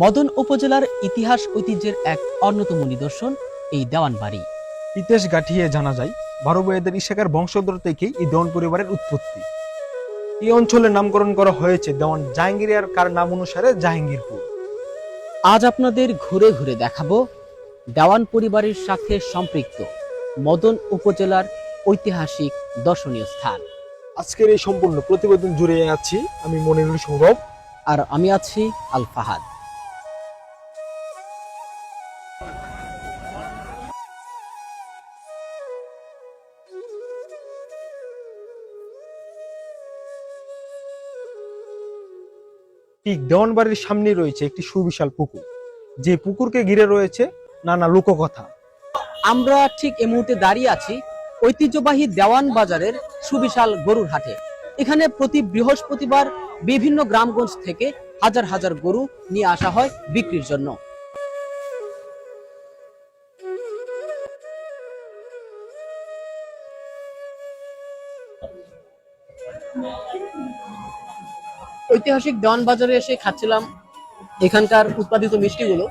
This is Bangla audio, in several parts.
মদন উপজেলার ইতিহাস ঐতিহ্যের এক অন্যতম নিদর্শন এই দেওয়ান বাড়ি। ইতিহাস গাঠিয়ে জানা যায় বারো বয়েদের ইশাকার বংশধর থেকেই এই দেওয়ান পরিবারের উৎপত্তি। এই অঞ্চলের নামকরণ করা হয়েছে দেওয়ান জাহাঙ্গীরিয়ার কার নাম অনুসারে জাহাঙ্গীরপুর। আজ আপনাদের ঘুরে ঘুরে দেখাবো দেওয়ান পরিবারের সাথে সম্পৃক্ত মদন উপজেলার ঐতিহাসিক দর্শনীয় স্থান। আজকের এই সম্পূর্ণ প্রতিবেদন জুড়ে আছি আমি মনিরুল সৌরভ। আর আমি আছি আল ফাহাদ। ঠিক দেওয়ান বাড়ির সামনে রয়েছে একটি সুবিশাল পুকুর। যে পুকুরকে ঘিরে রয়েছে নানা লোককথা। আমরা ঠিক এই মুহূর্তে দাঁড়িয়ে আছি ঐতিহ্যবাহী দেওয়ান বাজারের সুবিশাল গরুর হাটে। এখানে প্রতি বৃহস্পতিবার বিভিন্ন গ্রামগঞ্জ থেকে হাজার হাজার গরু নিয়ে আসা হয় বিক্রির জন্য। ঐতিহাসিক দেওয়ান বাজারে এসে খাচ্ছিলাম এখানকার উৎপাদিত মিষ্টিগুলো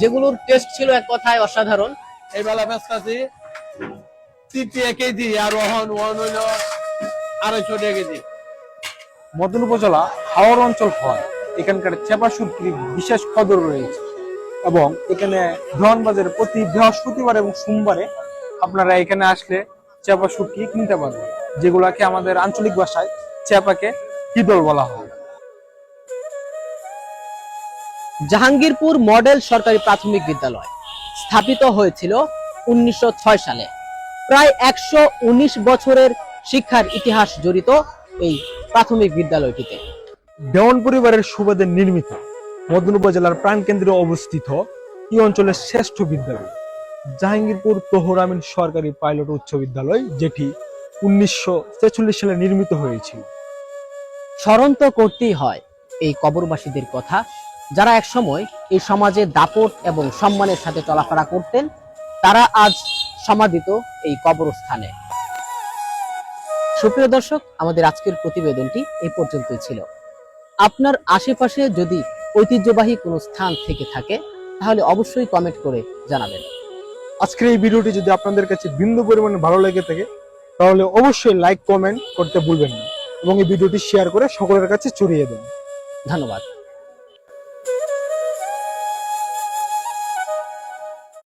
যেগুলোর টেস্ট ছিল এক কথায় অসাধারণ। এই বেলা ব্যস্ত আছি তিনটি কেজি আর ওহন ওহন হইল আড়াইশো টাকা কেজি। মদন উপজেলা হাওড় অঞ্চল হয় এখানকার চেপা সুটকির বিশেষ কদর রয়েছে? এবং এখানে দেওয়ান বাজারে প্রতি বৃহস্পতিবার এবং সোমবারে আপনারা এখানে আসলে চেপা সুটকি কিনতে পারবেন? যেগুলাকে আমাদের আঞ্চলিক ভাষায় চেপাকে কিদল বলা হয়। জাহাঙ্গীরপুর মডেল সরকারি প্রাথমিক বিদ্যালয় স্থাপিত হয়েছিল উনিশশো সালে। প্রায় একশো বছরের শিক্ষার ইতিহাস জড়িত এই প্রাথমিক বিদ্যালয়টিতে। দেওয়ান পরিবারের সুবাদে নির্মিত মদন উপজেলার প্রাণকেন্দ্রে অবস্থিত এই অঞ্চলের শ্রেষ্ঠ বিদ্যালয়। জাহাঙ্গীরপুর তোহরামিন সরকারি পাইলট উচ্চ বিদ্যালয় যেটি উনিশশো সালে নির্মিত হয়েছিল। স্মরণ তো করতেই হয় এই কবরবাসীদের কথা যারা একসময় এই সমাজে দাপট এবং সম্মানের সাথে চলাফেরা করতেন তারা আজ সমাধিত এই কবরস্থানে। সুপ্রিয় দর্শক আমাদের আজকের প্রতিবেদনটি এ পর্যন্তই ছিল। আপনার আশেপাশে যদি ঐতিহ্যবাহী কোনো স্থান থেকে থাকে তাহলে অবশ্যই কমেন্ট করে জানাবেন। আজকের এই ভিডিওটি যদি আপনাদের কাছে বিন্দু পরিমাণে ভালো লেগে থাকে তাহলে অবশ্যই লাইক কমেন্ট করতে ভুলবেন না। এবং এই ভিডিওটি শেয়ার করে সকলের কাছে ছড়িয়ে দেন ধন্যবাদ।